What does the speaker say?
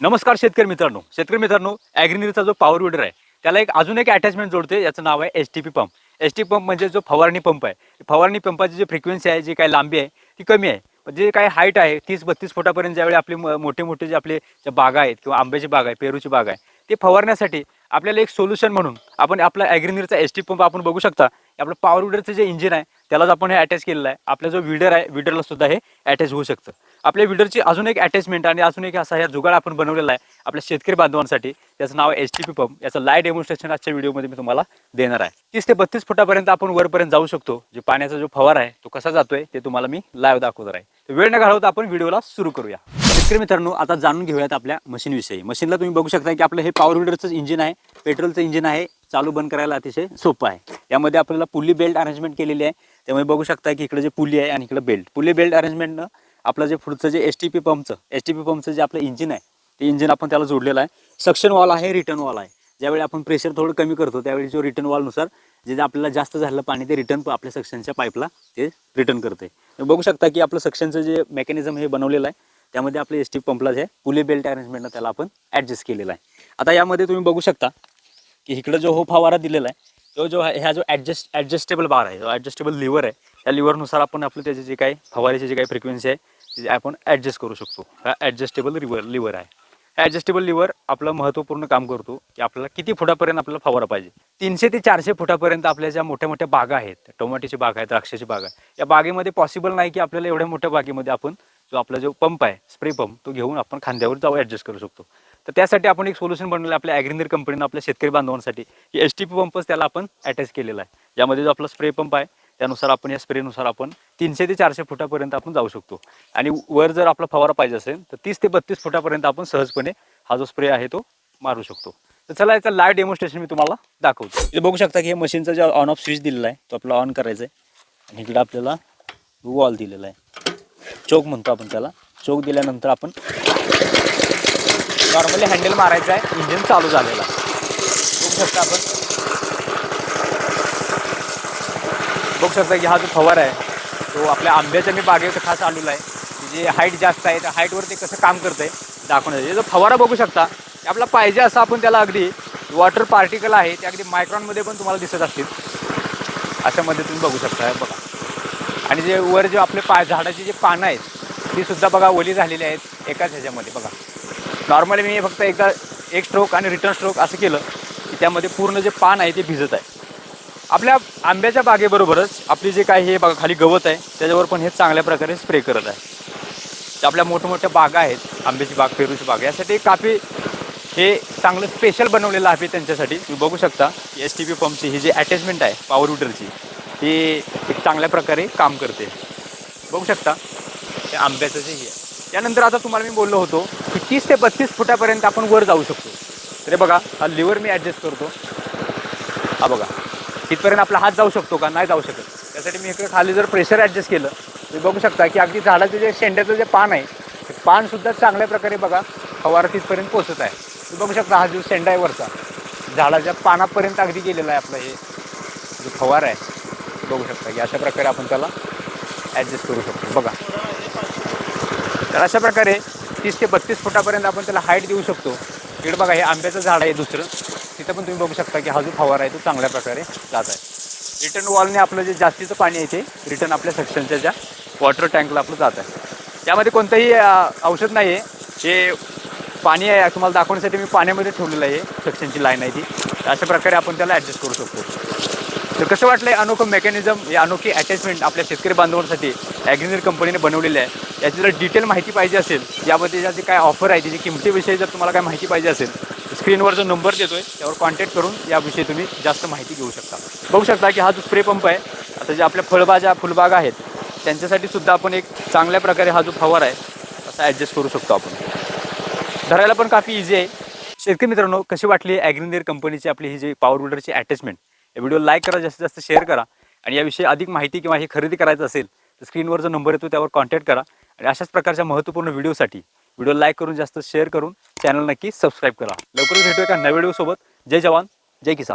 नमस्कार शेतकरी मित्रांनो. शेतकरी मित्रांनो ॲग्रिनीरचा जो पॉवर विडर आहे त्याला एक अजून एक अटॅचमेंट जोडते याचं नाव आहे S T P pump S T pump म्हणजे जो फवारणी पंप आहे. फवारणी पंपाची जी फ्रिक्वेन्सी आहे जी काही लांबी आहे ती कमी आहे. पण जे काही हाईट आहे तीस बत्तीस फुटापर्यंत ज्यावेळी आपले म- मोठे मोठे जे आपले बागा आहेत किंवा आंब्याची बाग आहे पेरूची बाग आहे ते फवारण्यासाठी आपल्याला एक सोल्युशन म्हणून आपण आपला ॲग्रिनीरचा एस टी पंप आपण बघू शकता. आपलं पॉवर विडरचं जे इंजिन आहे त्यालाच आपण हे अटॅच केलेलं आहे. आपला जो विडर आहे विडरला सुद्धा हे अटॅच होऊ शकतं. आपल्या विडरची अजून एक अटॅचमेंट आणि अजून एक असा ह्या जुगाड आपण बनवलेला आहे आपल्या शेतकरी बांधवांसाठी. त्याचं नाव एच टी पी पंप याचं लाईव्ह डेमॉन्स्ट्रेशन आजच्या व्हिडिओमध्ये मी तुम्हाला देणार आहे. तीस ते बत्तीस फुटापर्यंत आपण वरपर्यंत जाऊ शकतो. जे पाण्याचा जो फवार आहे तो कसा जातोय ते तुम्हाला मी लाईव्ह दाखवणार आहे. वेळ न घालवता आपण व्हिडिओला सुरू करूया. शेतकरी मित्रांनो आता जाणून घेऊयात आपल्या मशीनविषयी मशीनला तुम्ही बघू शकता की आपलं हे पॉवर विडरचं इंजिन आहे पेट्रोलचं इंजिन आहे चालू बंद करायला अतिशय सोपं आहे. यामध्ये आपल्याला पुली बेल्ट अरेंजमेंट केलेली आहे. त्यामुळे बघू शकता की इकडे जे पुली आहे आणि इकडे बेल्ट. पुली बेल्ट अरेंजमेंटनं आपलं जे पुढचं जे एस टी पी पंपचं एस टी पी पंपचं जे आपलं इंजिन आहे ते इंजिन आपण त्याला जोडलेलं आहे. सक्शन वॉल आहे रिटर्न वॉल आहे. ज्यावेळी आपण प्रेशर थोडं कमी करतो त्यावेळी जो रिटर्न वॉलनुसार जे आपल्याला जास्त झालं पाणी ते रिटर्न आपल्या सक्शनच्या पाईपला ते रिटर्न करते. बघू शकता की आपलं सक्शनचं जे मेकॅनिझम हे बनवलेलं आहे त्यामध्ये आपल्या एस टी पंपला जे पुली बेल्ट अरेंजमेंटला त्याला आपण ॲडजस्ट केलेलं आहे. आता यामध्ये तुम्ही बघू शकता की इकडं जो हो फवारा दिलेला आहे तो जो ह्या जो ॲडजस्ट ॲडजस्टेबल बार आहे जो ॲडजस्टेबल लिव्हर आहे त्या लिव्हरनुसार आपण आपलं त्याचे जे काही फवारीची जी काही फ्रिक्वेन्सी आहे ती आपण ॲडजस्ट करू शकतो. हा ॲडजस्टेबल लिव्हर लिव्हर आहे. ॲडजस्टेबल लिव्हर आपलं महत्त्वपूर्ण काम करतो की आपल्याला किती फुटापर्यंत आपल्याला फवारा पाहिजे. तीनशे ते चारशे फुटापर्यंत आपल्या ज्या मोठ्या मोठ्या बागा आहेत टोमॅटोची बाग आहे द्राक्षाची बाग आहे या बागेमध्ये पॉसिबल नाही की आपल्याला एवढ्या मोठ्या बागेमध्ये आपण जो आपला जो पंप आहे स्प्रे पंप तो घेऊन आपण खांद्यावर जाऊ ॲडजस्ट करू शकतो. तर त्यासाठी आपण एक सोल्युशन बनवलं आपल्या ॲग्रिंदर कंपनीनं आपल्या शेतकरी बांधवांसाठी. की टी पी पंपच त्याला आपण अटॅच केलेला आहे. यामध्ये जो आपला स्प्रे पंप आहे त्यानुसार आपण या स्प्रेनुसार आपण तीनशे ते चारशे फुटापर्यंत आपण जाऊ शकतो. आणि वर जर आपला फवारा पाहिजे असेल तर तीस ते बत्तीस फुटापर्यंत आपण सहजपणे हा जो स्प्रे आहे तो मारू शकतो. तर चला याचा लाईव्ह डेमॉन्स्ट्रेशन मी तुम्हाला दाखवतो. इथे बघू शकता की हे मशीनचा जो ऑन ऑफ स्विच दिलेला आहे तो आपला ऑन करायचा आहे आणि इकडे आपल्याला वॉल दिलेला आहे. चोक म्हणतो आपण त्याला. चोक दिल्यानंतर आपण नॉर्मली हँडल मारायचं आहे. इंजिन चालू झालेला. आहे बघू शकता आपण? बघू शकता की हा जो फवार आहे तो आपल्या आंब्याच्या मी बागेवर खास आलेला आहे. जे हाईट जास्त आहे त्या हाईटवर ते कसं काम करतं आहे दाखवण्याचं जो फवारा बघू शकता आपला पाहिजे असं आपण त्याला अगदी वॉटर पार्टिकल आहे ते अगदी मायक्रॉनमध्ये पण तुम्हाला दिसत असतील. अशामध्ये तुम्ही बघू शकता बघा. आणि जे वर जे आपले पा झाडाची जी पानं आहेत ती सुद्धा बघा ओली झालेली आहेत एकाच ह्याच्यामध्ये बघा. नॉर्मली मी फक्त एकदा एक स्ट्रोक आणि रिटर्न स्ट्रोक असं केलं की त्यामध्ये पूर्ण जे पान आहे ते भिजत आहे. आपल्या आंब्याच्या बागेबरोबरच आपली जे काही हे बघा खाली गवत आहे त्याच्यावर पण हे चांगल्या प्रकारे स्प्रे करत आहे. आपल्या मोठमोठ्या बागा आहेत आंब्याची बाग पेरूची बाग यासाठी काफी हे चांगलं स्पेशल बनवलेलं आहे त्यांच्यासाठी. तुम्ही बघू शकता एस टी पी पंपची ही जी अटॅचमेंट आहे पॉवर विडरची ही एक चांगल्या प्रकारे काम करते. बघू शकता ते आंब्याचं जे हे आहे. त्यानंतर आता तुम्हाला मी बोललो होतो तीस ते बत्तीस फुटापर्यंत आपण वर जाऊ शकतो. तर बघा हा लिव्हर मी ॲडजस्ट करतो. हा बघा तिथपर्यंत आपला हात जाऊ शकतो का? नाही जाऊ शकत. त्यासाठी मी इकडे खाली जर प्रेशर ॲडजस्ट केलं तुम्ही बघू शकता की अगदी झाडाचं जे शेंड्याचं जे पान आहे ते पानसुद्धा चांगल्या प्रकारे बघा फवारा तिथपर्यंत पोचत आहे. तुम्ही बघू शकता हा जो शेंडा आहे वरचा झाडाच्या पानापर्यंत अगदी गेलेला आहे आपला हे जो फवारा आहे. बघू शकता की अशा प्रकारे आपण त्याला ॲडजस्ट करू शकतो. बघा. तर अशा प्रकारे तीस ते बत्तीस फुटापर्यंत आपण त्याला हाईट देऊ शकतो. इकडे बघा हे आंब्याचं झाड आहे दुसरं. तिथं पण तुम्ही बघू शकता की हा जो फवारा आहे तो चांगल्या प्रकारे जात आहे. रिटर्न वॉलने आपलं जे जास्तीचं पाणी आहे ते रिटर्न आपल्या सेक्शनच्या ज्या वॉटर टँकला आपलं जात आहे. त्यामध्ये कोणतंही औषध नाही आहे. हे पाणी आहे तुम्हाला दाखवण्यासाठी मी पाण्यामध्ये ठेवलेलं आहे. सेक्शनची लाईन आहे ती. अशा प्रकारे आपण त्याला ॲडजस्ट करू शकतो. तर कसं वाटलं आहे अनोखं मेकॅनिझम या अनोखी अटॅचमेंट आपल्या शेतकरी बांधवांसाठी ॲग्रिनर कंपनीने बनवलेली आहे? याची जर डिटेल माहिती पाहिजे असेल यामध्ये ज्या जे काय ऑफर आहे त्याची किमतीविषयी जर तुम्हाला काय माहिती पाहिजे असेल तर स्क्रीनवर जो नंबर देतो आहे त्यावर कॉन्टॅक्ट करून याविषयी तुम्ही जास्त माहिती घेऊ शकता. बघू शकता की हा जो स्प्रे पंप आहे आता जे आपल्या फळबाजा फुलबागा आहेत त्यांच्यासाठी सुद्धा आपण एक चांगल्या प्रकारे हा जो फवार आहे असा ॲडजस्ट करू शकतो आपण. धरायला पण काफी इझी आहे. शेतकरी मित्रांनो कशी वाटली ॲग्रिनियर कंपनीची आपली ही जी पॉवर बिल्डरची अटॅचमेंट या व्हिडिओ लाईक करा जास्तीत जास्त शेअर करा. आणि याविषयी अधिक माहिती किंवा हे खरेदी करायचं असेल तर स्क्रीनवर जो नंबर येतो त्यावर कॉन्टॅक्ट करा. आणि अशाच प्रकारच्या महत्त्वपूर्ण व्हिडिओसाठी व्हिडिओ लाईक करून जास्त शेअर करून चॅनल नक्की सबस्क्राईब करा. लवकरच भेटूया एका नव्या व्हिडिओसोबत जय जवान जय किसान.